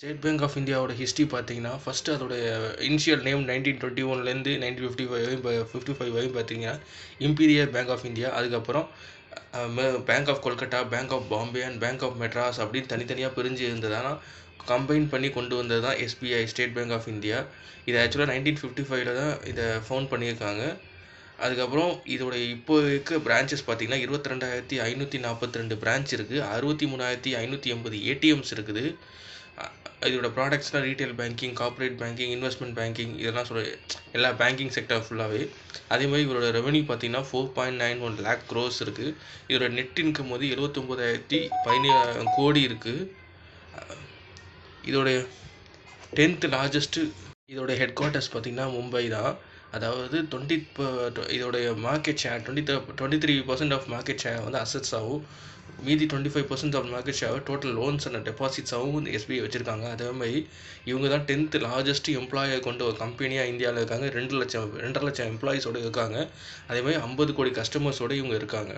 State Bank of இந்தியாவோட history பார்த்தீங்கன்னா first அதோடைய இனிஷியல் நேம் நைன்டீன் டுவெண்ட்டி ஒன்லேருந்து நைன்டீன் ஃபிஃப்டி ஃபைவ் வரையும் ஃபிஃப்டி ஃபைவ் வரையும் பார்த்தீங்கன்னா இம்பீரியல் பேங்க் ஆஃப் இந்தியா அதுக்கப்புறம் Bank of Kolkata Bank of Bombay and Bank of Madras அப்படின்னு தனித்தனியாக பிரிஞ்சு இருந்ததானா கம்பைன் பண்ணி கொண்டு வந்தது தான் SBI State Bank of India இது ஆக்சுவலாக நைன்டீன் ஃபிஃப்டி ஃபைவ்ல தான் இதை ஃபவுண்ட் பண்ணியிருக்காங்க. அதுக்கப்புறம் இதோடைய இப்போ இருக்க பிரான்ச்சஸ் பார்த்தீங்கன்னா இருபத்தி ரெண்டாயிரத்தி ஐநூற்றி நாற்பத்தி ரெண்டு பிரான்ச் இருக்குது அறுபத்தி மூணாயிரத்தி ஐநூற்றி எண்பது ஏடிஎம்ஸ் இருக்குது. இதோட ப்ராடக்ட்ஸ்லாம் retail banking corporate banking investment banking இதெல்லாம் சொல்ல எல்லா பேங்கிங் செக்டர் ஃபுல்லாகவே அதே மாதிரி இவரோட ரெவன்யூ பார்த்தீங்கன்னா four point nine one lakh crores இருக்குது இதோட நெட் இன்கம் வந்து எழுபத்தொம்போதாயிரத்தி பதினேழாயிரம் கோடி இருக்குது இதோடைய டென்த் லார்ஜஸ்ட்டு இதோட ஹெட் குவார்ட்டர்ஸ் பார்த்திங்கன்னா மும்பை தான். அதாவது டுவெண்ட்டி இதோடைய market share twenty twenty three percent of market share வந்து அசட்ஸ் ஆகும். மீதி twenty five percent of market share total loans and டெபாசிட்ஸாகவும் SBI வச்சுருக்காங்க. அதே மாதிரி இவங்க தான் டென்த் லார்ஜஸ்ட் எம்ப்ளாயை கொண்ட ஒரு கம்பெனியாக இந்தியாவில் இருக்காங்க. ரெண்டு லட்சம் ரெண்டரை லட்சம் எம்ப்ளாயிஸோடு இருக்காங்க. அதே மாதிரி ஐம்பது கோடி கஸ்டமர்ஸோடு இவங்க இருக்காங்க.